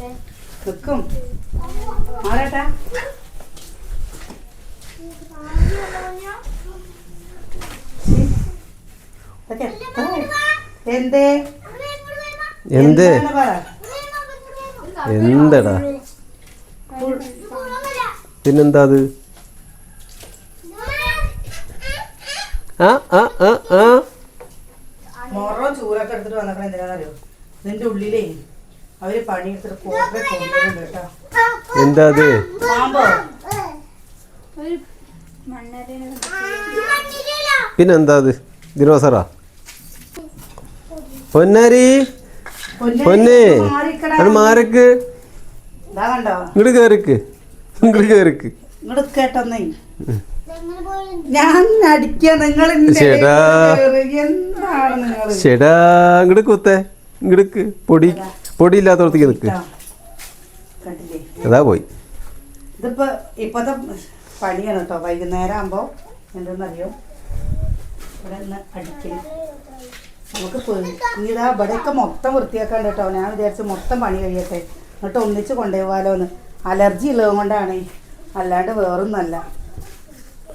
നിൽക്കും മാറേട്ടാ. എന്തേ? എന്ത്? എന്തടാ? പിന്നെന്താ അത്? ആ ആ ആ ആ. മൊറോ ചൂരൊക്കെ എടുത്തിട്ട് വന്നപ്പോൾ എന്തിനാണെന്നറിയോ ഇതിന്റെ ഉള്ളിലേ അവർ പണിയെടുത്തിട്ട് കേട്ടോ. എന്താ അത്? പാമ്പോ? പിന്നെന്താ അത്? ദിനോസറാ? പൊന്നാരി? പൊന്നേ. അത് മാരക്ക് ഇങ്ങോട്ട് കേറിക്ക്. ഇങ്ങോട്ട് കേട്ടൊന്നേ. ഞാൻ നിങ്ങൾ നിങ്ങൾ ചേടാ. ഇങ്ങോട്ട് കുത്തേ. ഇങ്ങോട്ട് പൊടി. പൊടി ഇല്ലാത്തടത്തേക്ക് നിൽക്ക് അതാ പോയി. ഇതിപ്പോ ഇപ്പത്തെ പണിയാണ് കേട്ടോ. വൈകുന്നേരം ആകുമ്പോ എന്തെന്നറിയോ? ഇവിടെ അടിക്കൽ. നമുക്ക് ഇതാ ഇവിടെയൊക്കെ മൊത്തം വൃത്തിയാക്കാൻ കേട്ടോ. ഞാൻ വിചാരിച്ചു മൊത്തം പണി കഴിയട്ടെ. എന്നിട്ട് ഒന്നിച്ച് കൊണ്ടുപോകാലോന്ന് അലർജി ഉള്ളത് കൊണ്ടാണ്. അല്ലാണ്ട് വേറൊന്നല്ല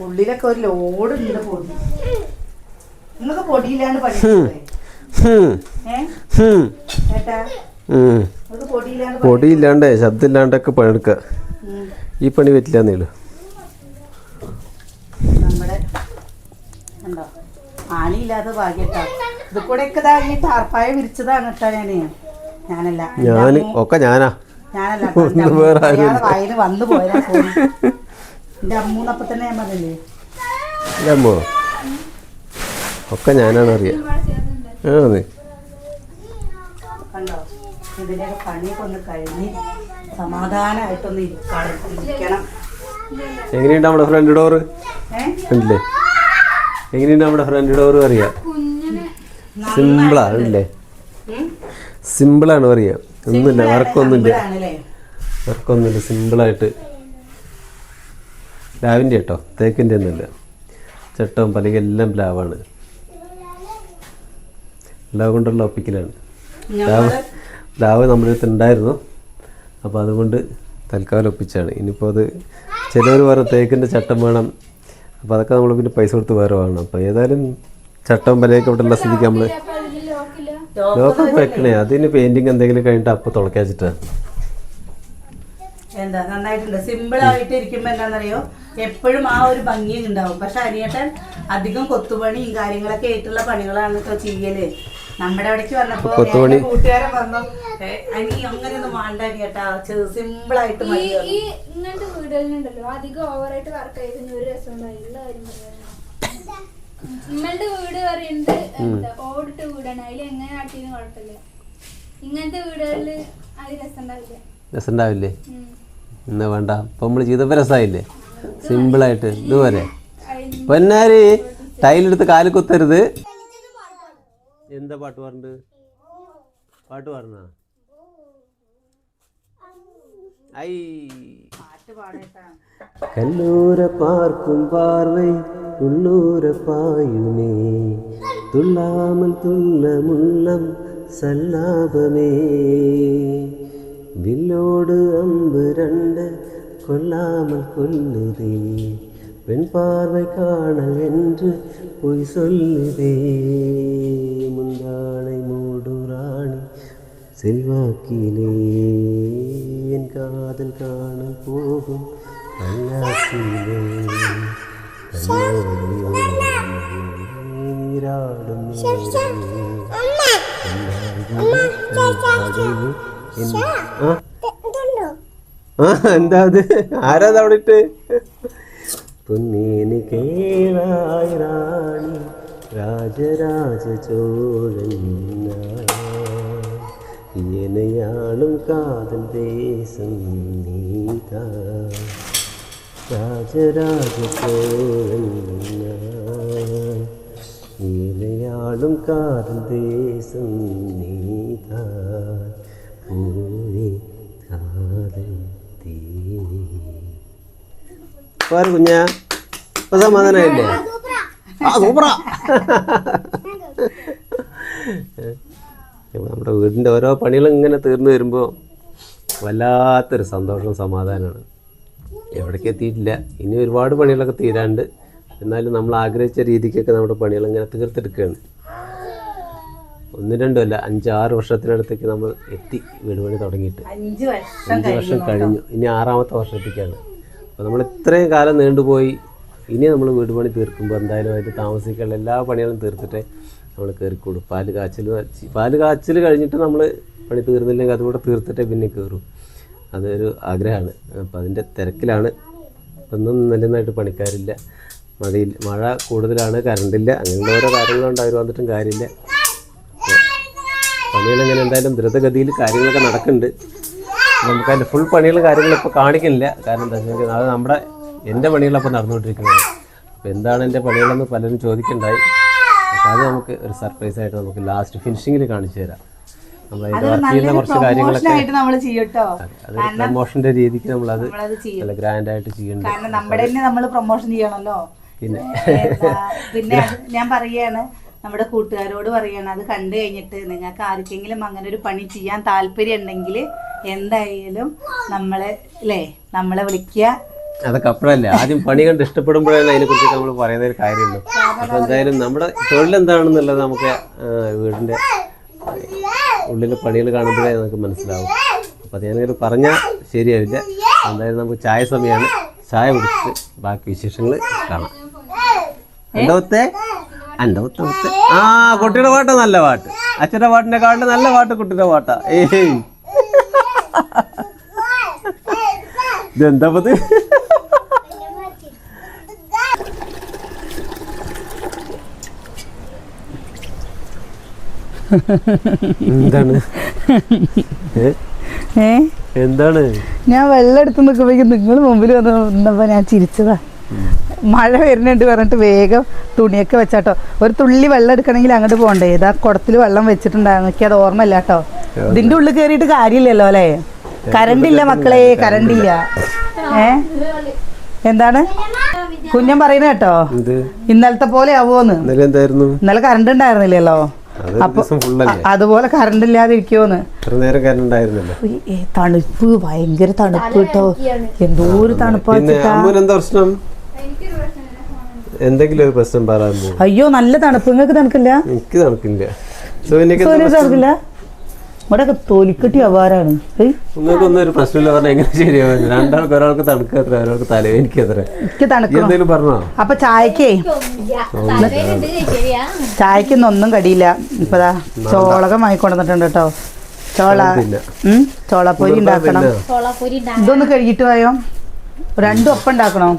ഉള്ളിലൊക്കെ ഒരു ലോഡ് ഉണ്ട് പൊടി. നിങ്ങൾക്ക് പൊടിയില്ലാണ്ട് പണി ഏട്ടാ. പൊടിയില്ലാണ്ട് ശബ്ദമില്ലാണ്ടൊക്കെ പണിയെടുക്കുക ഈ പണി പറ്റില്ല നീളു നമ്മുടെ ഉണ്ടോ ആണിയില്ലാത്ത ഭാഗ്യട്ടോ. ഇത് കൂടെ ഒക്കെ ഇതാ ഈ ടാർപ്പായ വിരിച്ചതാണ് കേട്ടോ ഞാൻ. ഞാനല്ല ഞാൻ ഒക്കെ ഞാനാ. ഞാനല്ല വേറെ വായിൽ വന്നു. അമ്മൂന്നപ്പൊ തന്നെ ഞാൻ പറഞ്ഞില്ലേ? അമ്മോ? ഒക്കെ ഞാനാണ് അറിയാം. കണ്ടോ? ഇതിന്റെയൊക്കെ പണിയൊക്കെ ഒന്ന് കഴിഞ്ഞ് സമാധാനമായിട്ടൊന്ന് ഇരിക്കണം. എങ്ങനെയുണ്ട് നമ്മുടെ ഫ്രണ്ട് ഡോറ് ഉണ്ടല്ലേ എങ്ങനെയുണ്ട് നമ്മുടെ ഫ്രണ്ട് ഡോറ് അറിയാം? സിമ്പിളാണ് സിമ്പിളാ അല്ലേ? സിമ്പിളാണ് പറയാ ഒന്നുമില്ല വർക്കൊന്നുമില്ല? വർക്കൊന്നുമില്ല സിമ്പിളായിട്ട് പ്ലാവിന്റെ കേട്ടോ തേക്കിന്റെ ഒന്നുമില്ല. ചട്ടവും പലകെല്ലാം ലാവാണ് പ്ലാവാണ്. പ്ലാവ് കൊണ്ടുള്ള ഒപ്പിക്കലാണ്. ഞങ്ങൾ പ്ലാവ് നമ്മുടെ അടുത്ത് ഉണ്ടായിരുന്നു. അപ്പോൾ അതുകൊണ്ട് തൽക്കാലം ഒപ്പിച്ചാണ്. ഇനിയിപ്പോൾ അത് ചിലവർ വേറെ തേക്കിന്റെ ചട്ടം വേണം. അപ്പോൾ അതൊക്കെ നമ്മൾ പിന്നെ പൈസ കൊടുത്ത് വേറെ വാങ്ങണം. അപ്പോൾ ഏതായാലും ചട്ടം വിലയൊക്കെ ഇവിടെ ഉള്ള സ്ഥിതിക്ക് നമ്മൾ ലോക്കൊക്കെ വെക്കണേ. അതിന് പെയിന്റിങ് എന്തെങ്കിലും കഴിഞ്ഞിട്ട് അപ്പോൾ തുളക്കാച്ചിട്ടാണ് എന്താ നന്നായിട്ടുണ്ട്. സിമ്പിൾ ആയിട്ട് ഇരിക്കുമ്പോ എന്താണെന്നറിയോ എപ്പോഴും ആ ഒരു ഭംഗി ഉണ്ടാവും. പക്ഷെ അനിയേട്ടൻ അധികം കൊത്തുപണിയും കാര്യങ്ങളൊക്കെ ആയിട്ടുള്ള പണികളാണ് ചെയ്യൽ. നമ്മുടെ അവിടേക്ക് വന്നപ്പോ. വന്നു കൂട്ടുകാരൻ പറഞ്ഞു "ഏ, അനി അങ്ങനെയൊന്നും വേണ്ട കേട്ടാ. സിമ്പിൾ ആയിട്ട് ഈ മതി ഈ ഇങ്ങനത്തെ വീടുകളിലുണ്ടല്ലോ. അധികം ഓവറായിട്ട് വർക്ക് ആയിരുന്നു ഒരു രസം ഉണ്ടായില്ല കാര്യം നിങ്ങളുടെ വീട് പറയുന്നത് എന്താ? ഓടിട്ട വീടാണ്. അതിൽ എങ്ങനെ ആട്ടിയും കുഴപ്പമില്ല. ഇങ്ങനത്തെ വീടുകളിൽ അത് രസം ഉണ്ടാവില്ല രസമുണ്ടാവില്ലേ? ഉം. എന്നാ വേണ്ട. ഇപ്പൊ നമ്മൾ ചെയ്തപ്പോ രസമായില്ലേ സിമ്പിളായിട്ട്. ഇതുപോലെ. പൊന്നാര് പൊന്നാരി ടൈലെടുത്ത് കാൽ കുത്തരുത്. എന്താ പാട്ട് പാടുന്നുണ്ട് പാട്ട് പാടണോ ഐ കല്ലൂര പാർക്കും പാർവൈ உள்ளூர பாயுமே. துள்ளாமல் துள்ள முள்ளம் சல்லாபமே. வில்லோடு அம்பு ரெண்டு கொல்லாமல் கொல்லுதே. பெண் பார்வை காணல் என்று பொய் சொல்லுதே முந்தானை மூடும் ராணி செல்வாக்கிலே என் காதல் காணல் போகும் கண்ணாக்கிலே நீராடும் എന്താ അത് ആരാ അത് അവിടെ ഇട്ട് പൊന്നീന് കേളായി റാണി രാജരാജ ചോഴൻ ഇയനയാളും കാതൽ ദേശം നീതാ. രാജരാജ ചോഴൻ ഇയനയാളും കാതൽ ദേശം നീതാ. പോരെ കുഞ്ഞാ. ഇപ്പൊ സമാധാനമായില്ലേ? ആ സൂപ്പറാ നമ്മുടെ വീടിന്റെ ഓരോ പണികളും ഇങ്ങനെ തീർന്നു വരുമ്പോൾ വല്ലാത്തൊരു സന്തോഷവും സമാധാനമാണ്. എവിടേക്ക് എത്തിയിട്ടില്ല. ഇനി ഒരുപാട് പണികളൊക്കെ തീരാണ്ട്. എന്നാലും നമ്മൾ ആഗ്രഹിച്ച രീതിക്കൊക്കെ നമ്മുടെ പണികൾ ഇങ്ങനെ തീർത്തെടുക്കുകയാണ് ഒന്ന് രണ്ടും അല്ല അഞ്ചാറ് വർഷത്തിനടുത്തേക്ക് നമ്മൾ എത്തി വീട് പണി തുടങ്ങിയിട്ട്. അഞ്ച് വർഷം അഞ്ച് വർഷം കഴിഞ്ഞു ഇനി ആറാമത്തെ വർഷത്തേക്കാണ് അപ്പോൾ നമ്മൾ ഇത്രയും കാലം നീണ്ടുപോയി ഇനി നമ്മൾ വീട് പണി തീർക്കുമ്പോൾ എന്തായാലും അതിന്റെ താമസിക്കാനുള്ള എല്ലാ പണികളും തീർത്തിട്ടേ നമ്മൾ കയറിക്കൂടും പാൽ കാച്ചൽ പാൽ കാച്ചൽ കഴിഞ്ഞിട്ട് നമ്മൾ പണി തീർന്നില്ലെങ്കിൽ അതുകൂടെ തീർത്തിട്ടേ പിന്നെ കയറും അതൊരു ആഗ്രഹമാണ്. അപ്പോൾ അതിന്റെ തിരക്കിലാണ്. ഒന്നും നല്ലതായിട്ട് പണിക്കാരില്ല. മഴയിൽ മഴ കൂടുതലാണ് കറണ്ടില്ല അങ്ങനെയുള്ള ഓരോ കാര്യങ്ങളുണ്ട് അവർ വന്നിട്ടും കാര്യമില്ല. പണികളെങ്ങനെ എന്തായാലും ദ്രുതഗതിയിൽ കാര്യങ്ങളൊക്കെ നടക്കുന്നുണ്ട്. നമുക്ക് അതിന്റെ ഫുൾ പണികളും കാര്യങ്ങളും ഇപ്പോൾ കാണിക്കുന്നില്ല. കാരണം എന്താ വെച്ചാൽ അത് നമ്മുടെ എന്റെ പണികളപ്പോൾ നടന്നുകൊണ്ടിരിക്കുന്നത്. അപ്പോൾ എന്താണ് എന്റെ പണികളെന്ന് പലരും ചോദിക്കണ്ടായി. അപ്പോൾ അത് നമുക്ക് ഒരു സർപ്രൈസ് ആയിട്ട് നമുക്ക് ലാസ്റ്റ് ഫിനിഷിങ്ങിൽ കാണിച്ചു തരാം. നമ്മൾ അതിൽ വർക്ക് ചെയ്യുന്ന കുറച്ച് കാര്യങ്ങളൊക്കെ ആയിട്ട് നമ്മൾ ചെയ്യട്ടോ അത് പ്രമോഷന്റെ രീതിക്ക് നമ്മളത് നമ്മളത് ചെയ്യും. നല്ല ഗ്രാൻഡായിട്ട് ചെയ്യുന്നുണ്ട്. കാരണം നമ്മുടെ നമ്മൾ പ്രൊമോഷൻ ചെയ്യണല്ലോ. പിന്നെ പിന്നെ ഞാൻ പറയാണ് നമ്മുടെ കൂട്ടുകാരോട് പറയാണ് അത് കണ്ടു കഴിഞ്ഞിട്ട് നിങ്ങൾക്ക് ആർക്കെങ്കിലും അങ്ങനെ ഒരു പണി ചെയ്യാൻ താല്പര്യം ഉണ്ടെങ്കിൽ എന്തായാലും നമ്മളെ അല്ലേ നമ്മളെ വിളിക്കുക അതൊക്കെ അപ്പോഴല്ലേ ആദ്യം പണി കണ്ട് ഇഷ്ടപ്പെടുമ്പോഴാണ് അതിനെക്കുറിച്ച് നമ്മൾ പറയുന്ന ഒരു കാര്യമുള്ളൂ. അപ്പോൾ എന്തായാലും നമ്മുടെ തൊഴിൽ എന്താണെന്നുള്ളത് നമുക്ക് വീടിന്റെ ഉള്ളിലെ പണികൾ കാണുമ്പോഴേ നമുക്ക് മനസ്സിലാവും. അപ്പോൾ അത് ഞാനിങ്ങനെ പറഞ്ഞാൽ ശരിയാവില്ല. എന്തായാലും നമുക്ക് ചായ സമയമാണ് ചായ കുടിച്ചിട്ട് ബാക്കി വിശേഷങ്ങൾ കാണാം. അന്റെ ഒത്തെ ആ കുട്ടിയുടെ പാട്ട് നല്ല പാട്ട്. അച്ഛന്റെ പാട്ടിനെ കാട്ടിൽ നല്ല പാട്ട് കുട്ടിയുടെ പാട്ടാ. ഏയ്. ഇതെന്താ എന്താണ്? ഏ? എന്താണ്? ഞാൻ വെള്ളം എടുത്ത് നിൽക്കുമ്പോഴേക്കും നിങ്ങൾ മുമ്പിൽ വന്ന് നിന്നപ്പോൾ ഞാൻ ചിരിച്ചതാ. മഴ വരുന്നുണ്ട് പറഞ്ഞിട്ട് വേഗം തുണിയൊക്കെ വെച്ചാട്ടോ. ഒരു തുള്ളി വെള്ളം എടുക്കണമെങ്കിൽ അങ്ങോട്ട് പോകണ്ടേ? ഇതാ കുടത്തിൽ വെള്ളം വെച്ചിട്ടുണ്ടായിരുന്നു. എനിക്ക് അത് ഓർമ്മയില്ല കേട്ടോ. ഇതിന്റെ ഉള്ളിൽ കയറിയിട്ട് കാര്യമില്ലല്ലോ അല്ലേ? കറണ്ട് ഇല്ല മക്കളെ കറണ്ട് ഇല്ല. ഏ? എന്താണ്? കുഞ്ഞൻ പറയുന്ന കേട്ടോ. ഇന്നലത്തെ പോലെ ആവുമോന്ന്? ഇന്നലെ എന്തായിരുന്നു? ഇന്നലെ കറണ്ട് ഉണ്ടായിരുന്നില്ലല്ലോ. അതുപോലെ കറണ്ട് ഇല്ലാതെ ഇരിക്കുമോന്ന് തണുപ്പ് ഭയങ്കര തണുപ്പ് കേട്ടോ. എന്തോ ഒരു തണുപ്പാ പിന്നെ വെച്ചിട്ടാ എന്താ പ്രശ്നം? എനിക്കൊരു പ്രശ്നമില്ല എന്തെങ്കിലും ഒരു പ്രശ്നം പറയാൻ അയ്യോ നല്ല തണുപ്പ്. നിങ്ങൾക്ക് തണുക്കില്ല എനിക്ക് തണുക്കില്ല തണുക്കില്ല ഇവിടെ ഒക്കെ തൊലിക്കെട്ടി അപാരാണ്. നിങ്ങൾക്കൊന്നും ഒരു പ്രശ്നമില്ല പറഞ്ഞാൽ എങ്ങനെ ശരിയാവും രണ്ടാൾക്ക് ഒരാൾക്ക് തണുക്കത്ര ഒരാൾക്ക് തലവേനിക്ക് എത്ര എനിക്ക് തണുക്കും പറഞ്ഞോ? അപ്പൊ ചായക്കേ? ചായക്കൊന്നും ഒന്നും കടിയില്ല. ഇപ്പതാ ചോളകം കൊണ്ടുവന്നിട്ടുണ്ട് കേട്ടോ. ചോള ചോളപ്പൊരി ഉണ്ടാക്കണം. ഇതൊന്ന് കഴുകിട്ട് പോയോ രണ്ടും ഒപ്പം ഉണ്ടാക്കണോ?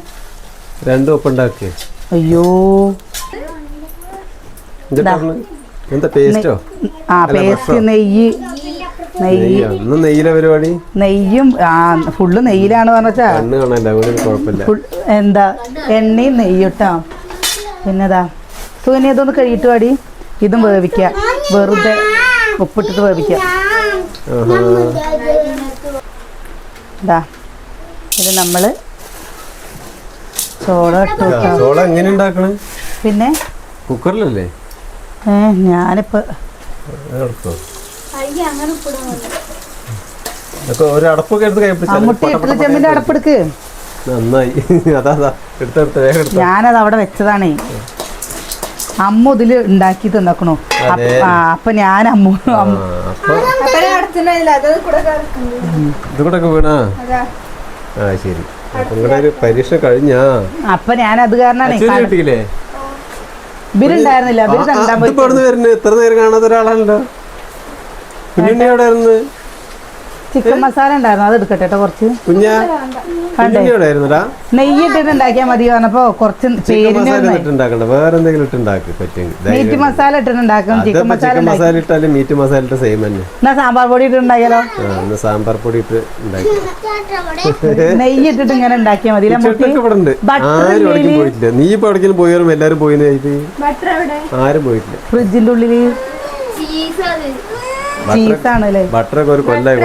രണ്ടും ഒപ്പം ഉണ്ടാക്കിയേ. അയ്യോ? എന്താ പേസ്റ്റോ ആ പേസ്റ്റ് നെയ്യ്. നെയ്യ്. നെയ്യോ. നെയ്യിലെ പരിപാടി? നെയ്യും ആ ഫുള്ള് നെയ്യിലാണ് പറഞ്ഞാ എന്താ എണ്ണയും നെയ്യിട്ടാ പിന്നെതാ സുഖനി ഇതൊന്ന് കഴിയിട്ട് പാടി ഇതും വേവിക്കുക വെറുതെ ഉപ്പിട്ടിട്ട് വേവിക്കുക ആഹാ. ഇതാ ഇത് നമ്മൾ ചോള ഇട്ട് ചോള എങ്ങനെ ഉണ്ടാക്കണേ? പിന്നെ? കുക്കറിലല്ലേ? ഏ ഞാനിപ്പോൾ ഒരു അടപ്പൊക്കെ എടുത്ത് അടപ്പെടുക്ക് നന്നായി. അതാ വേഗം എടുത്തോ. ഞാനത് അവിടെ വെച്ചതാണേ. അമ്മ ഇതിൽ ഉണ്ടാക്കി തന്നേക്കണു. അപ്പൊ ഞാൻ അമ്മ ആ, അപ്പൊ അപ്പൊ അടച്ചിട്ടില്ല അത് കൂടെ കറക്കുന്നു ഇത് വീണാ? അതാ. ആ ശരി. അപ്പൊ നിങ്ങളുടെ ഒരു പരീക്ഷ കഴിഞ്ഞാ? അപ്പൊ ഞാൻ അത് കാരണാണേ കിട്ടിയില്ലേ? ഇവരുണ്ടായിരുന്നില്ല ഇവർ തണ്ടാൻ പോയി ഇതിപ്പോ എത്ര നേരം കാണാത്ത ഒരാളാണല്ലോ. കുഞ്ഞുണ്ണി എവിടെ ആയിരുന്നു ചിക്കൻ മസാല ഉണ്ടായിരുന്നു അത് എടുക്കട്ടെ കേട്ടോ കുറച്ച്. നെയ്യ് ഇട്ടിട്ട് ഉണ്ടാക്കിയാൽ മതി പറഞ്ഞപ്പോ കുറച്ച് വേറെ എന്തെങ്കിലും മീറ്റ് മസാല ഇട്ടിട്ടുണ്ടാക്കും ചിക്കൻ മസാല ചിക്കൻ മസാല ഇട്ടാലും മീറ്റ് മസാല ഇട്ട സെയിം തന്നെ. എന്നാ സാമ്പാർ പൊടി ഇട്ടുണ്ടാക്കിയാലോ സാമ്പാർ പൊടി ഇട്ട് ഉണ്ടാക്കി. നെയ്യ് ഇട്ടിട്ട് ഇങ്ങനെ ഉണ്ടാക്കിയാൽ മതി? പോയിട്ടില്ല. നീ ഇപ്പൊ എവിടേക്കും പോയാലും എല്ലാരും എവിടെ? ആരും പോയിട്ടില്ല. ഫ്രിഡ്ജിന്റെ ഉള്ളിൽ? ബട്ടറൊക്കെ ഒരു കൊല്ലായി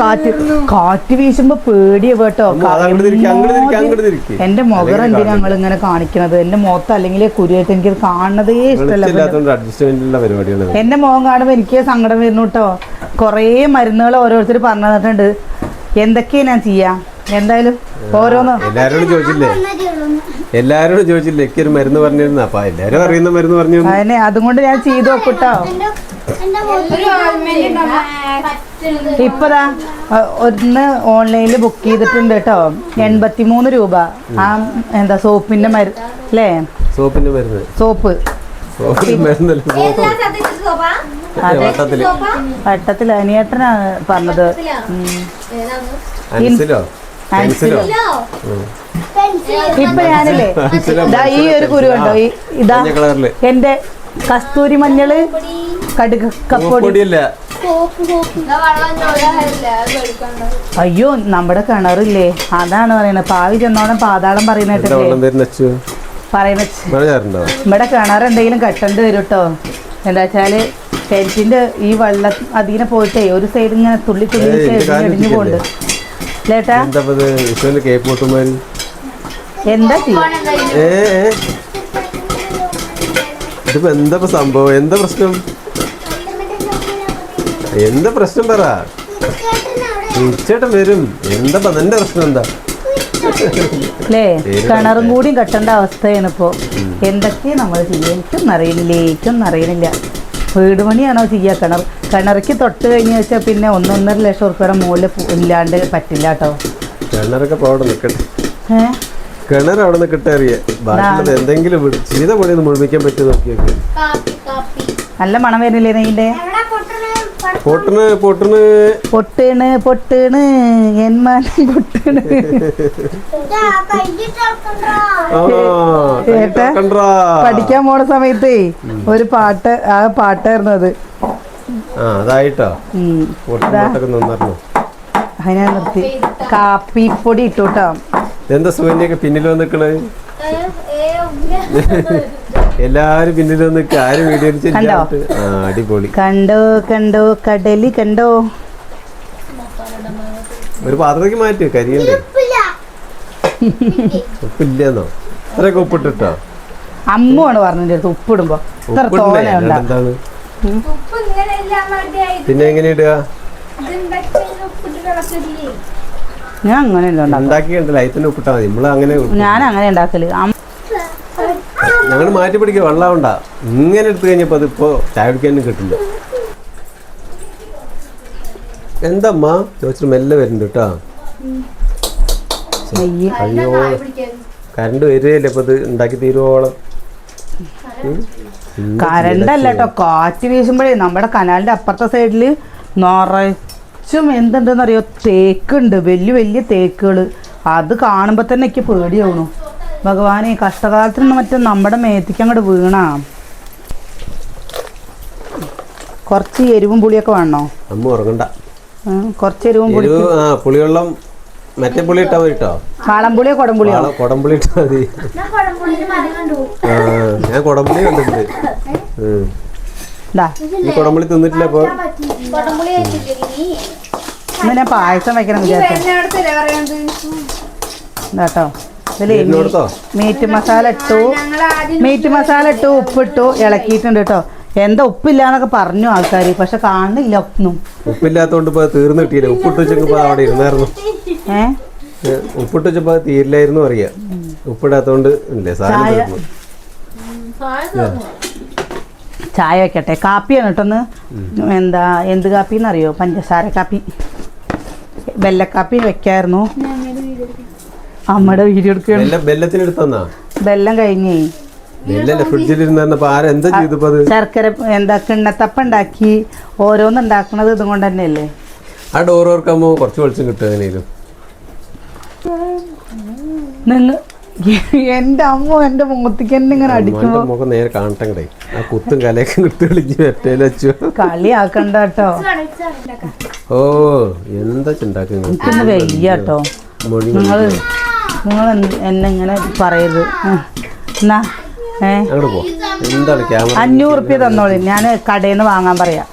കാറ്റ്. കാറ്റ് വീശുമ്പോ പേടിയാ കേട്ടോ. എന്റെ മുഖം എന്തിനാ. ഞങ്ങൾ ഇങ്ങനെ കാണിക്കണത്? എന്റെ മുഖത്ത് അല്ലെങ്കിൽ കുരുവായിട്ട് എനിക്ക് കാണുന്നതേ ഇഷ്ടമല്ല. എന്റെ മുഖം കാണുമ്പോ എനിക്ക് സങ്കടം വരുന്നു കേട്ടോ. കൊറേ മരുന്നുകൾ ഓരോരുത്തർ പറഞ്ഞു തന്നിട്ടുണ്ട്. എന്തൊക്കെയാ ഞാൻ ചെയ്യാ? എന്തായാലും ഓരോന്നോ എല്ലാരോടും ചോദിച്ചില്ലേ? എല്ലാരോടും ചോദിച്ചില്ലേ എനിക്ക് ഒരു മരുന്ന് പറഞ്ഞിരുന്നു. അപ്പൊ എല്ലാരും അറിയുന്ന മരുന്ന് പറഞ്ഞു അതുകൊണ്ട് അതിനെ ഞാൻ ചെയ്തു നോക്കൂട്ടോ. ഇപ്പതാ ഒന്ന് ഓൺലൈനിൽ ബുക്ക് ചെയ്തിട്ടുണ്ട് കേട്ടോ. എൺപത്തിമൂന്ന് രൂപ. ആ എന്താ സോപ്പിന്റെ മരുന്ന് അല്ലേ സോപ്പിന്റെ മരുന്ന്. സോപ്പ്. സോപ്പിന്റെ മരുന്നല്ല സോപ്പ്. വട്ടത്തിൽ വട്ടത്തിൽ അനിയേട്ടനാണ് പറഞ്ഞത്. പെൻസിലോ? ഇപ്പൊ ഞാനില്ലേ ഇതാ ഈ ഒരു കുരു കണ്ടോ? ഈ ഇതാ എന്റെ കസ്തൂരി മഞ്ഞൾ കടുക് കപ്പൊടി. അയ്യോ നമ്മുടെ കിണറില്ലേ? അതാണ് പറയുന്നത്. പാവി ചെന്നോണം പാതാളം പറയുന്നിട്ടില്ലേ പറയുന്ന ഇവിടെ കിണർ എന്തെങ്കിലും കെട്ടേണ്ടി വരും കേട്ടോ എന്താ വെച്ചാൽ കിണറ്റിന്റെ ഈ വെള്ളം അതിനെ പോയിട്ടേ ഒരു സൈഡ് ഇങ്ങനെ തുള്ളി തുള്ളി ഇടിഞ്ഞു പോകുന്നുണ്ട് കേക്ക് എന്താ ചെയ്യാ. ഇതിപ്പോ സംഭവം? എന്താ പ്രശ്നം? എന്താ പ്രശ്നം പറ? ഉച്ചേട്ടൻ വരും. എന്താ നിന്റെ പ്രശ്നം എന്താ? അല്ലേ കിണറും കൂടി കെട്ടേണ്ട അവസ്ഥയാണ് ഇപ്പോ എന്തൊക്കെയാ നമ്മൾ ചെയ്യുക എനിക്കൊന്നും അറിയണില്ലേ? എനിക്കൊന്നും അറിയണില്ല. വീട് പണിയാണോ ചെയ്യുക കിണർ കിണറിക്ക് തൊട്ട് കഴിഞ്ഞ് വെച്ചാൽ പിന്നെ ഒന്നൊന്നര ലക്ഷം ഉറുപ്പിയുടെ മുകളിൽ ഇല്ലാണ്ട് പറ്റില്ല കേട്ടോ കിണറൊക്കെ അവിടെ നിക്കട്ടെ. ഏഹ് കിണർ അവിടെ നിൽക്കട്ടെ അറിയാം. ബാക്കിയുള്ളത് എന്തെങ്കിലും വിട്. ചെയ്ത പണി ഒന്ന് മുഴുമിക്കാൻ പറ്റുമോ നോക്കിയൊക്കെ. നല്ല മണം വരുന്നില്ലേ നെയ്യിന്റെ പൊട്ടണ് പൊട്ടണ്. പൊട്ടേണ് പൊട്ടേണ്. എന്മാൻ പൊട്ടേണ്. ആ ഏട്ടാ, കണ്ടാ പഠിക്കാൻ പോണ സമയത്ത് ഒരു പാട്ട് ആ പാട്ടായിരുന്നു അത്. അതായിട്ടോ. അതിനാ നിർത്തി. കാപ്പിപ്പൊടി ഇട്ടു കേട്ടോ എന്താ സുകന്യൊക്കെ പിന്നിൽ വന്ന് നിക്കണേ എല്ലാരും പിന്നിൽ നിൽക്കുക ആരും കണ്ടോ? അടിപൊളി. കണ്ടോ കണ്ടോ കടലി കണ്ടോ? ഒരു പാത്രത്തേക്ക് മാറ്റി കരിയല്ലേ? ഉപ്പില്ലെന്നോ? അത്രയൊക്കെ ഉപ്പിട്ടിട്ടോ? അമ്മുവാണ് പറഞ്ഞതിന്റെ അടുത്ത് ഉപ്പിടുമ്പോ. ഇത്ര ഉപ്പിടണ്ടേ? തോനെ അല്ലാണ്ട് ഉണ്ടാ ഉപ്പ് ഇങ്ങനെ എല്ലാം പിന്നെ എങ്ങനെ ഇടുക? ഞാൻ അങ്ങനെ ഉണ്ടാക്കി അതിന് ഉപ്പിട്ടാ മതി. നമ്മൾ അങ്ങനെ ഞാൻ അങ്ങനെ ഉണ്ടാക്കൽ. ഞങ്ങൾ മാറ്റി പിടിക്കുക വെള്ളം ഉണ്ടാ ഇങ്ങനെ എടുത്തു കഴിഞ്ഞപ്പോൾ അതിപ്പോൾ ചായ കുടിക്കാനും കിട്ടില്ല. എന്തമ്മ? ചോദിച്ചിട്ട് മെല്ലെ വരുന്നുണ്ട് കേട്ടോ. അയ്യോ. കറണ്ട് വരികയല്ലേ ഇപ്പൊ ഇത് ഉണ്ടാക്കി തീരുവോളം. എന്ത് കരണ്ട് അല്ല കേട്ടോ കാറ്റ് വീശുമ്പോഴേ നമ്മുടെ കനാലിന്റെ അപ്പുറത്തെ സൈഡിൽ നിറച്ചും എന്തുണ്ടെന്നറിയോ? തേക്കുണ്ട് വലിയ വലിയ തേക്കുകൾ അത് കാണുമ്പോൾ തന്നെ എനിക്ക് പേടിയാവണു ഭഗവാനെ കഷ്ടകാലത്തിന് മറ്റും നമ്മുടെ മേത്തിക്ക് അങ്ങോട്ട് വീണാ. കുറച്ച് എരിവും പുളിയൊക്കെ വേണോ? അമ്മ ഉറങ്ങണ്ട. കുറച്ച് എരിവും പുളി എരിവ് ആ പുളിവെള്ളം മറ്റേ പുളി ഇട്ടാ മതി കേട്ടോ വാളംപുളിയോ കുടംപുളിയോ കൊടംപുളി ഇട്ടാ മതി ഞാൻ കൊടംപുളി കണ്ടിട്ടുണ്ട്. ഈ കൊടംപുളി തിന്നിട്ടില്ല അപ്പൊ ഇന്ന് ഞാൻ പായസം വെക്കണം വിചാരിച്ചു. വരുന്നിടത്തല്ലേ മീറ്റ് മസാല ഇട്ടു. മീറ്റ് മസാല ഇട്ടു ഉപ്പിട്ടു ഇളക്കിയിട്ടുണ്ട് കേട്ടോ. എന്താ ഉപ്പില്ല എന്നൊക്കെ പറഞ്ഞു ആൾക്കാർ പക്ഷെ കാണുന്നില്ല ഒന്നും. ഉപ്പില്ലാത്തോണ്ട് തീർന്നു കിട്ടിയില്ല. ഉപ്പിട്ട് വെച്ചപ്പോ അവിടെ ഇരുന്നായിരുന്നു. ഏ? ഏ, ഉപ്പിട്ട് വെച്ചപ്പോ തീരില്ലായിരുന്നു അറിയാ. ഉപ്പിടാത്തോണ്ട് ഇല്ലേ സാധനം ചായ? വെക്കട്ടെ. കാപ്പിയാണ് കേട്ടൊന്ന് എന്താ എന്ത് കാപ്പിന്നറിയോ? പഞ്ചസാര കാപ്പി. വെല്ലക്കാപ്പി വെക്കായിരുന്നു. അമ്മയുടെ വീഡിയോ എടുക്കുകയാണ്. ബെല്ല ബെല്ലത്തിന് ബെല്ലം കഴിഞ്ഞേ. ശർക്കര എന്താ കിണ്ണത്തപ്പ ഉണ്ടാക്കി ഓരോന്ന് ഉണ്ടാക്കണത് ഇതും കൊണ്ട് തന്നെയല്ലേ ആ ഡോർ ഓർക്കാമോ കുറച്ച് വെളിച്ചം കിട്ടും നിങ്ങൾ എന്റെ അമ്മ എന്റെ മുഖത്തേക്ക് തന്നെ ഇങ്ങനെ അടിക്കുമ്പോ മുഖം നേരെ കാണട്ടെ ആ കുത്തും കലയൊക്കെ കിട്ടി കളിച്ച് വെറ്റയിൽ വെച്ചു. കളിയാക്കണ്ട കേട്ടോ. ഓ എന്താ എനിക്കൊന്ന് വയ്യ കേട്ടോ. നിങ്ങൾ നിങ്ങൾ എന്നെ ഇങ്ങനെ പറയരുത്. എന്നാ ഏ? അങ്ങോട്ട് പോ? എന്താണ് ക്യാമറ അഞ്ഞൂറ് റുപ്യ തന്നോളി. ഞാൻ കടയിൽ നിന്ന് വാങ്ങാൻ പറയാം.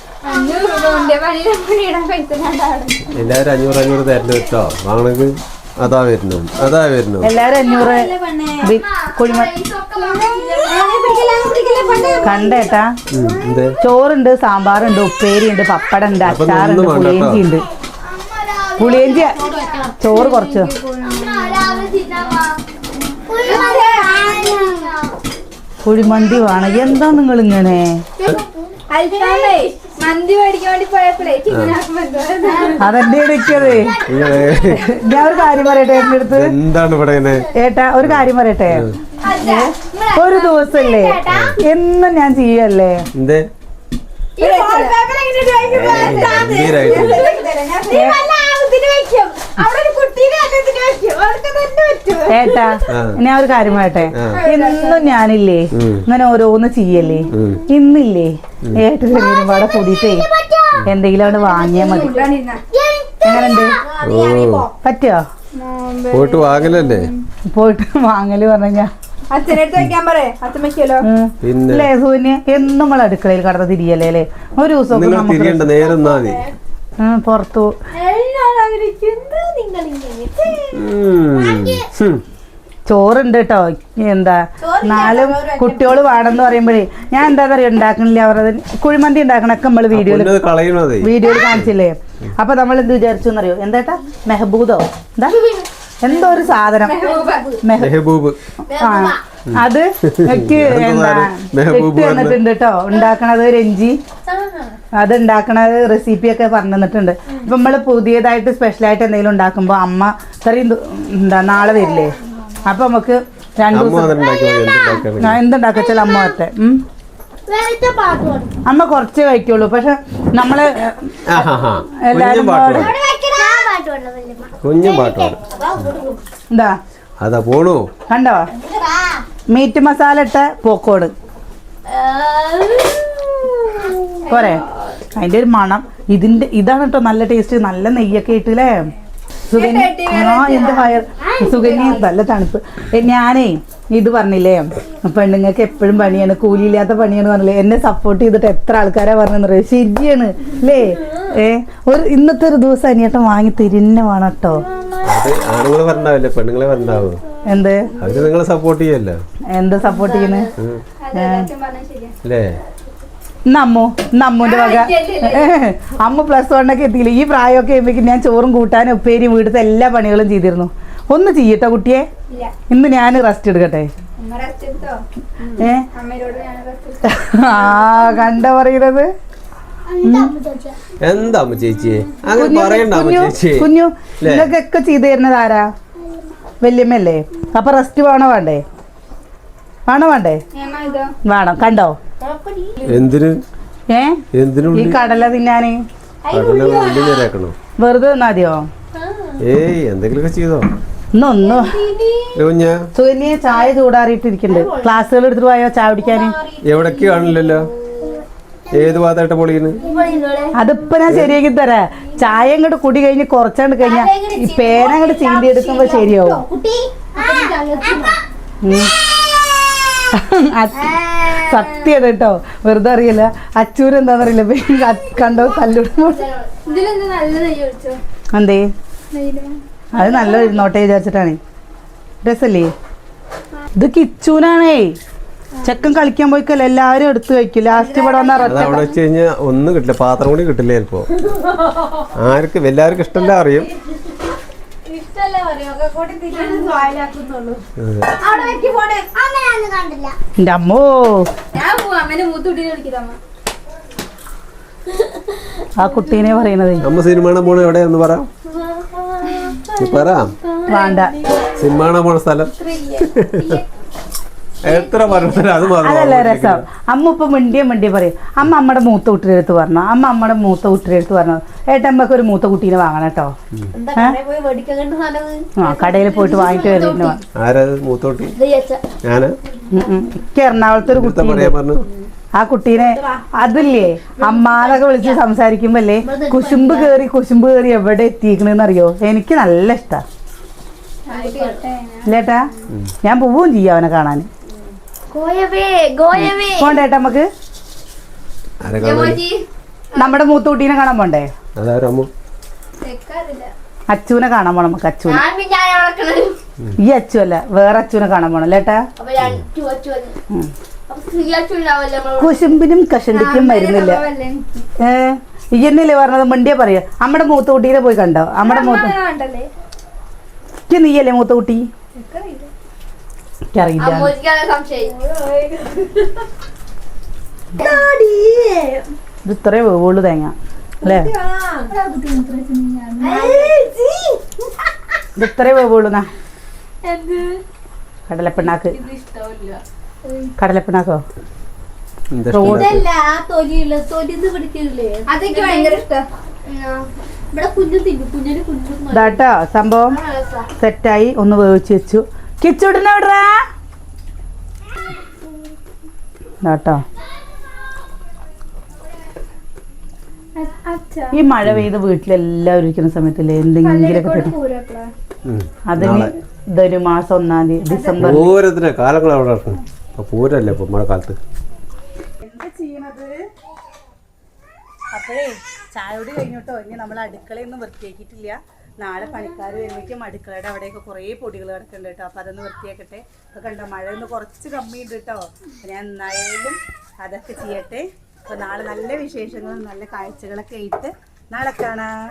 എല്ലാവരും അഞ്ഞൂറ് അഞ്ഞൂറ് തരണ്ട കേട്ടോ. വാങ്ങണമെങ്കിൽ അതാ വരുന്നു. അതാ വരുന്നു. എല്ലാരും അഞ്ഞൂറ് ബി- കണ്ടേട്ടാ എന്തേ? ചോറുണ്ട് സാമ്പാറുണ്ട് ഉപ്പേരിയുണ്ട് പപ്പടുണ്ട് അച്ചാറുണ്ട് പുളിയിഞ്ചി ഉണ്ട് പുളിയഞ്ചി ചോറ് കുറച്ച്? കുഴിമന്തി വേണം എന്താ നിങ്ങൾ ഇങ്ങനെ അൽഫാമേ മന്തി മേടിക്കാൻ വേണ്ടി പോയപ്പോഴേ അതെന്റെ ഇടയ്ക്കത് ഞാൻ ഒരു കാര്യം പറയട്ടെ എന്റെ അടുത്ത്? എന്താണ് ഏട്ടാ ഒരു കാര്യം പറയട്ടെ? ഒരു ദിവസല്ലേ? എന്നും ഞാൻ ചെയ്യല്ലേ? എന്തേ? ഏട്ടാ ആ. ഞാൻ ഒരു കാര്യം പറയട്ടെ? ഇന്നും ഞാനില്ലേ ഇങ്ങനെ ഓരോന്ന് ചെയ്യല്ലേ. ഇന്നില്ലേ ഏട്ടൻ വട പാടെ കൂടിയിട്ടേ എന്തെങ്കിലും അവിടെ വാങ്ങിയാ മതി. എങ്ങനെയുണ്ട്? പറ്റോ പോയിട്ട് വാങ്ങലല്ലേ? പോയിട്ട് വാങ്ങൽ പറഞ്ഞാ പിന്നെ? എന്നും നമ്മൾ അടുക്കളയിൽ കടന്ന് തിരിയല്ലേ ഒരു ദിവസം പുറത്തു. ചോറുണ്ട് കേട്ടോ എന്താ? നാലും കുട്ടികൾ വേണമെന്ന് പറയുമ്പോഴേ ഞാൻ എന്താ പറയുക ഉണ്ടാക്കണില്ല? അവരത് കുഴിമന്തി ഉണ്ടാക്കണൊക്കെ നമ്മൾ വീഡിയോയിൽ വീഡിയോയിൽ കാണിച്ചില്ലേ? അപ്പൊ നമ്മൾ എന്ത് വിചാരിച്ചു എന്നറിയോ? എന്താട്ടാ മെഹബൂദോ? എന്താ? എന്തോ ഒരു സാധനം? മെഹബൂബ്. ആ അത് എനിക്ക് മെഹബൂബ് വന്നിട്ടുണ്ട് തന്നിട്ടുണ്ട് കേട്ടോ. ഉണ്ടാക്കണത് രഞ്ജി. അത് ഉണ്ടാക്കണത് റെസിപ്പി ഒക്കെ പറഞ്ഞു തന്നിട്ടുണ്ട് ഇപ്പൊ നമ്മൾ പുതിയതായിട്ട് സ്പെഷ്യലായിട്ട് എന്തെങ്കിലും ഉണ്ടാക്കുമ്പോ അമ്മ ഇത്രയും എന്താ നാളെ വരില്ലേ? അപ്പൊ നമുക്ക് രണ്ടു ദിവസം എന്തുണ്ടാക്കാ എന്തുണ്ടാക്കച്ചാൽ അമ്മ ഒറ്റ. അമ്മ കുറച്ചേ കഴിക്കുള്ളൂ പക്ഷെ നമ്മൾ എല്ലാരും കുഞ്ഞും പാട്ടുമാണ് എന്താ? അതാ പോണു. കണ്ടോ? മീറ്റ് മസാല ഇട്ട പോക്കോട്. പോരെ? അതിന്റെ ഒരു മണം. ഇതിന്റെ ഇതാണ് കേട്ടോ നല്ല ടേസ്റ്റ് നല്ല നെയ്യൊക്കെ ഇട്ടില്ലേ സുഗന്യ ആ എന്റെ വയർ സുഗന്യ നല്ല തണുപ്പ്. ഞാനേ ഇത് പറഞ്ഞില്ലേ? പെണ്ണുങ്ങൾക്ക് എപ്പോഴും പണിയാണ്. കൂലിയില്ലാത്ത പണിയാണ് പറഞ്ഞില്ലേ? എന്നെ സപ്പോർട്ട് ചെയ്തിട്ട് എത്ര ആൾക്കാരാ പറഞ്ഞു ശരിയാണ് അല്ലേ? ഏ ഒരു ഇന്നത്തെ ഒരു ദിവസം അനിയേട്ടൻ വാങ്ങി തിരിഞ്ഞു വേണം കേട്ടോ. ആണുങ്ങളെ പറഞ്ഞാവില്ലേ? പെണ്ണുങ്ങളെ പറഞ്ഞാവോ. എന്ത്? അവർ നിങ്ങളെ സപ്പോർട്ട് ചെയ്യല്ലോ? എന്ത് സപ്പോർട്ട് ചെയ്യുന്നത് ശരിയാ. അല്ലേ ഇന്ന് അമ്മു വക. അമ്മ പ്ലസ് വണ്ണൊക്കെ എത്തിയില്ല? ഈ പ്രായമൊക്കെ ആകുമ്പോഴേക്കും ഞാൻ ചോറും കൂട്ടാനും ഉപ്പേരിയും വീടത്തെ എല്ലാ പണികളും ചെയ്തിരുന്നു. ഒന്ന് ചെയ്യട്ടോ കുട്ടിയെ? ഇല്ല. ഇന്ന് ഞാൻ റെസ്റ്റ് എടുക്കട്ടെ? ഏ? ആ കണ്ട പറയുന്നത്? എന്താ അങ്ങനെ കുഞ്ഞു പറയണ്ട അമ്മ ചേച്ചി കുഞ്ഞു? നിങ്ങൾക്കൊക്കെ ചെയ്തു തരുന്നത് ആരാ? വല്യമ്മല്ലേ അപ്പൊ റെസ്റ്റ് വേണോ വേണ്ടേ? വേണോ വേണ്ടേ? വേണം കണ്ടോ? എന്തിന്? ഏ? എന്തിനും ഈ കടല തിന്നാന്. അതിനെ ഉള്ളി നേരാക്കണോ വെറുതെ തന്നാതിയോ ഏയ് എന്തെങ്കിലുമൊക്കെ ചെയ്തോ. ഇന്നൊന്നു. സുകന്യെ ചായ ചൂടാറിയിട്ടിരിക്കുന്നുണ്ട് ക്ലാസ്സുകൾ എടുത്തിട്ട് പോയോ ചായ കുടിക്കാന് എവിടേക്ക് കാണില്ലല്ലോ? ഏത് ഭാഗത്തായിട്ട് പൊളിയുന്നു അതിപ്പോ ഞാൻ ശരിയാക്കി തരാ. ചായ അങ്ങോട്ട് കുടി കഴിഞ്ഞ് കുറച്ചാണ്ട് കഴിഞ്ഞാ ഈ പേന അങ്ങോട്ട് ചീന്തി എടുക്കുമ്പോ ശരിയാവും. സത്യം കേട്ടോ. വെറുതെ അറിയില്ല. അച്ചൂര് എന്താന്നറിയില്ല. കണ്ടോ? കല്ലുടുമ്പോ ഇതിലെന്താ നല്ല നെയ്യ് ഒഴിച്ചോ? എന്തേ? അത് നല്ല ഇരുന്നോട്ടെ വിചാരിച്ചിട്ടാണ്. രസല്ലേ? ഇത് കിച്ചൂനാണേ. ചെക്കൻ കളിക്കാൻ പോയിക്കല്ല? എല്ലാരും എടുത്തു കഴിക്കും ലാസ്റ്റ് ഇവിടെ അവിടെ വെച്ച് കഴിഞ്ഞാൽ ഒന്നും കിട്ടില്ല. പാത്രം കൂടി കിട്ടില്ല ചിലപ്പോ ആർക്ക് എല്ലാവർക്കും ഇഷ്ടമല്ല അറിയും. എന്റെ അമ്മോ. ആ കുട്ടീനെ പറയണതേ നമ്മ സിനിമ പോണ എവിടെയാന്ന് പറ. പറ. വേണ്ട. സിനിമ പോണ സ്ഥലം. എത്ര അത് അതല്ല രസം. അമ്മ ഇപ്പൊ മിണ്ടിയ മിണ്ടിയ പറയും. അമ്മ അമ്മടെ മൂത്ത കുട്ടിയുടെ അടുത്ത് പറഞ്ഞു? അമ്മ അമ്മടെ മൂത്ത കുട്ടിയുടെ അടുത്ത് പറഞ്ഞു? ഏട്ടമ്മക്ക് ഒരു മൂത്ത കുട്ടീനെ വാങ്ങണം കേട്ടോ. ആ കടയിൽ പോയിട്ട് വാങ്ങിട്ട് വരുന്നു എറണാകുളത്ത് ഒരു കുട്ടി? പറഞ്ഞു ആ കുട്ടീനെ അതില്ലേ? അമ്മാനൊക്കെ വിളിച്ച് സംസാരിക്കുമ്പല്ലേ കുശുമ്പ് കേറി കുശുമ്പ് കേറി എവിടെ എത്തിക്കണെന്ന് അറിയോ എനിക്ക് നല്ല ഇഷ്ടാ. ഇല്ലേട്ടാ ഞാൻ പോവുകയും ചെയ്യാം അവനെ കാണാൻ പോണ്ടേട്ടാ നമുക്ക്? നമ്മുടെ മൂത്തുകുട്ടീനെ കാണാൻ പോണ്ടേ? അച്ചുവിനെ കാണാൻ പോണം നമുക്ക് അച്ചുവിനെ ഈ അച്ചു അല്ല വേറെ അച്ചുവിനെ കാണാൻ പോണം അല്ലേട്ടാ കുശുമ്പിനും കഷണ്ടിക്കും മരുന്നില്ല. ഏ? ഈ എന്നല്ലേ പറഞ്ഞത്? മിണ്ടിയെ പറയാ നമ്മുടെ മൂത്തുകുട്ടീനെ പോയി കണ്ടോ? നമ്മുടെ മൂത്ത നീയല്ലേ മൂത്ത കുട്ടി എനിക്കറിയില്ല. ഇത് ഇത്രേ വേവുള്ളൂ തേങ്ങ അല്ലേ? ഇത് ഇത്രേ വേവുള്ളൂ നാ. കടലപ്പിണ്ണാക്ക്. കടലപ്പിണ്ണാക്കോ? ഇതാട്ടോ സംഭവം സെറ്റായി ഒന്ന് വേവിച്ച് വെച്ചു. കിച്ചുടിനെ വിടറാ ഈ മഴ പെയ്ത് വീട്ടിലെല്ലാവരും ഇരിക്കുന്ന സമയത്തില്ലേ? എന്തെങ്കിലും. അതിന് ഇതൊരു മാസം ഒന്നാം തീയതി ഡിസംബർ പൂരത്തിന് കാലങ്ങൾ അവിടെ ഇപ്പൊ പൂരല്ലേ ഇപ്പൊ മഴക്കാലത്ത് അപ്പോഴേ ചായയോട് കഴിഞ്ഞിട്ടോ? ഇനി നമ്മൾ അടുക്കളയൊന്നും വൃത്തിയാക്കിയിട്ടില്ല. നാളെ പണിക്കാർ വരുമ്പോഴേക്കും അടുക്കളയുടെ അവിടെയൊക്കെ കുറേ പൊടികൾ കിടക്കുന്നുണ്ട് കേട്ടോ. അപ്പോൾ അതൊന്ന് വൃത്തിയാക്കട്ടെ. അപ്പോൾ കണ്ടോ മഴ ഒന്ന് കുറച്ച് കമ്മിയുണ്ട് കേട്ടോ. ഞാൻ എന്നായാലും അതൊക്കെ ചെയ്യട്ടെ. അപ്പോൾ നാളെ നല്ല വിശേഷങ്ങളും നല്ല കാഴ്ചകളൊക്കെ ആയിട്ട് നാളെ കാണാം.